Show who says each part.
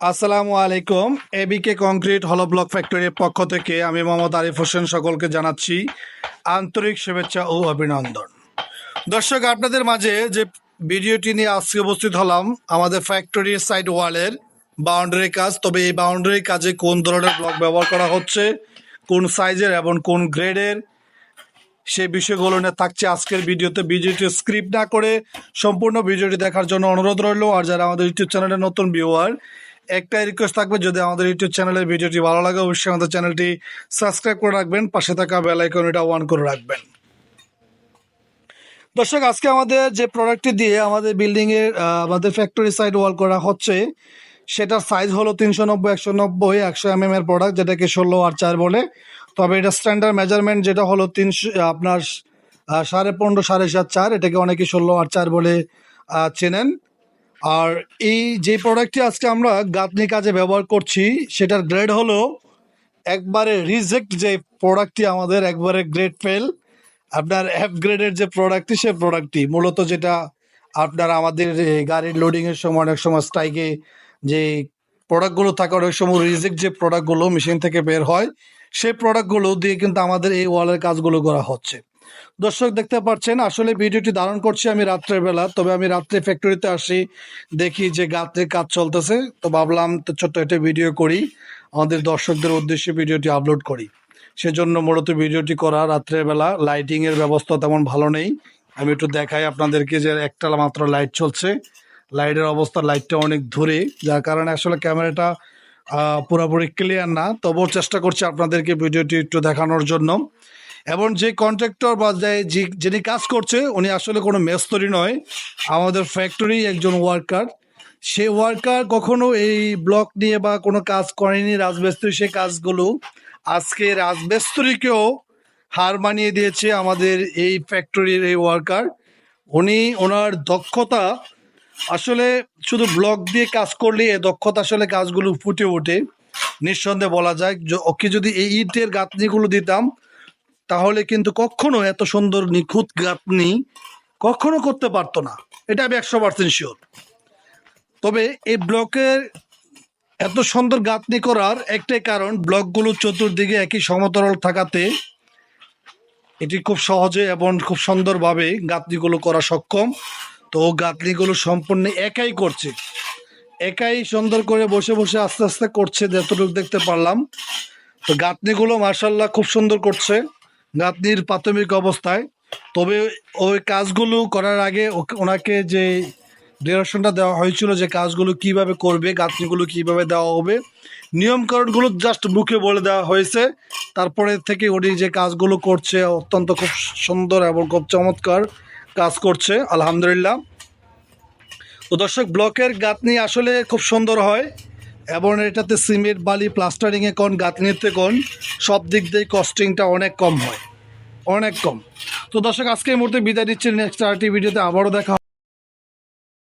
Speaker 1: আসসালামু আলাইকুম। এবিকে কংক্রিট হলো ব্লক ফ্যাক্টরির পক্ষ থেকে আমি মোহাম্মদ আরিফ হোসেন সকলকে জানাচ্ছি আন্তরিক শুভেচ্ছা ও অভিনন্দন। দর্শক, আপনাদের মাঝে যে ভিডিওটি নিয়ে আজকে উপস্থিত হলাম, আমাদের ফ্যাক্টরির সাইড ওয়ালের বাউন্ডারি কাজ। তবে এই বাউন্ডারি কাজে কোন ধরনের ব্লক ব্যবহার করা হচ্ছে, কোন সাইজের এবং কোন গ্রেডের সেই বিষয়গুলো নিয়ে থাকছে আজকের ভিডিওতে। ভিডিওটি স্ক্রিপ্ট না করে সম্পূর্ণ ভিডিওটি দেখার জন্য অনুরোধ রইল। আর যারা আমাদের ইউটিউব চ্যানেলের নতুন ভিউয়ার একটাই রিকোয়েস্ট থাকবে, যদি আমাদের ইউটিউব চ্যানেলের ভিডিওটি ভালো লাগে, অবশ্যই আমাদের চ্যানেলটি সাবস্ক্রাইব করে রাখবেন, পাশে থাকা বেল আইকন এটা অন করে রাখবেন। দর্শক, আজকে আমাদের যে প্রোডাক্টটি দিয়ে আমাদের বিল্ডিংয়ের আমাদের ফ্যাক্টরি সাইড ওয়াল করা হচ্ছে, সেটার সাইজ হলো তিনশো নব্বই, একশো নব্বই, একশো এম এর প্রোডাক্ট যেটাকে ষোলো আর চার বলে। তবে এটা স্ট্যান্ডার্ড মেজারমেন্ট যেটা হলো তিনশো আপনার সাড়ে পনেরো, সাড়ে সাত, চার, এটাকে অনেকে ষোলো আর চার বলে চেনেন। আর এই যে প্রোডাক্টটি আজকে আমরা গাঁথনি কাজে ব্যবহার করছি, সেটার গ্রেড হলো একবারে রিজেক্ট যে প্রোডাক্টটি আমাদের, একবারে গ্রেড ফেল আপনার অ্যাপ গ্রেডের যে প্রোডাক্টটি সে প্রোডাক্টটি মূলত যেটা আপনার আমাদের গাড়ির লোডিংয়ের সময় অনেক সময় স্ট্রাইকে যে প্রোডাক্টগুলো থাকে, অনেক সময় রিজেক্ট যে প্রোডাক্টগুলো মেশিন থেকে বের হয় সেই প্রোডাক্টগুলো দিয়ে কিন্তু আমাদের এই ওয়ালের কাজগুলো করা হচ্ছে। দর্শক দেখতে পাচ্ছেন, আসলে ভিডিওটি ধারণ করছি আমি রাত্রের বেলা, তবে আমি রাত্রে ফ্যাক্টরিতে আসি, দেখি যে গাত্রে কাজ চলতেছে, তো ভাবলাম তো ছোট্ট একটা ভিডিও করি, আমাদের দর্শকদের উদ্দেশ্যে ভিডিওটি আপলোড করি। সেজন্য মূলত ভিডিওটি করা রাত্রের বেলা লাইটিং এর ব্যবস্থা তেমন ভালো নেই। আমি একটু দেখাই আপনাদেরকে যে একটা মাত্র লাইট চলছে। লাইটের অবস্থা লাইটটা অনেক দূরে যার কারণে আসলে ক্যামেরাটা পুরোপুরি ক্লিয়ার না। তবুও চেষ্টা করছি আপনাদেরকে ভিডিওটি একটু দেখানোর জন্য। এবং যে কন্ট্রাক্টর বা যে- যিনি কাজ করছে, উনি আসলে কোনো মেস্তরি নয়। আমাদের ফ্যাক্টরি একজন ওয়ার্কার সে ওয়ার্কার কখনো এই ব্লক নিয়ে বা কোনো কাজ করেনি, রাজমিস্ত্রি সে কাজগুলো। আজকে রাজমিস্ত্রিকেও হার মানিয়ে দিয়েছে আমাদের এই ফ্যাক্টরির এই ওয়ার্কার উনি, ওনার দক্ষতা আসলে শুধু ব্লক দিয়ে কাজ করলে এই দক্ষতা আসলে কাজগুলো ফুটে ওঠে। নিঃসন্দেহে বলা যায় ওকে যদি এই ইটের গাঁথনিগুলো দিতাম তাহলে কিন্তু কখনো এত সুন্দর, নিখুঁত গাঁথনি কখনো করতে পারতো না। এটা আমি একশো পার্সেন্ট শিওর তবে এই ব্লকের এত সুন্দর গাঁথনি করার একটাই কারণ ব্লকগুলো চতুর্দিকে একই সমতল থাকাতে এটি খুব সহজে এবং খুব সুন্দরভাবে গাঁথনিগুলো করা সক্ষম। তো গাঁথনিগুলো সম্পূর্ণ একাই করছে। একাই সুন্দর করে বসে বসে আস্তে আস্তে করছে, যতটুকু দেখতে পারলাম। তো গাঁথনিগুলো মার্শাল্লাহ খুব সুন্দর করছে। গাঁথনির প্রাথমিক অবস্থায়। তবে ওই কাজগুলো করার আগে ওনাকে যে ডিরেকশনটা দেওয়া হয়েছিল যে কাজগুলো কীভাবে করবে, গাঁথনিগুলো কীভাবে দেওয়া হবে নিয়মকরণগুলো জাস্ট বুকে বলে দেওয়া হয়েছে। তারপরে থেকে উনি যে কাজগুলো করছে, অত্যন্ত খুব সুন্দর এবং খুব চমৎকার কাজ করছে, আলহামদুলিল্লাহ। তো দর্শক, ব্লকের গাঁথনি আসলে খুব সুন্দর হয়। এবং এটাতে সিমেন্ট, বালি প্লাস্টারিংয়ে কোন, গাঁথনিতে কোন, সব দিক দিয়ে কস্টিংটা অনেক কম হয় অনেক কম তো দর্শক, আজকে এই মুহূর্তে বিদায় দিচ্ছি নেক্সট আরটি ভিডিওতে আবারও দেখা।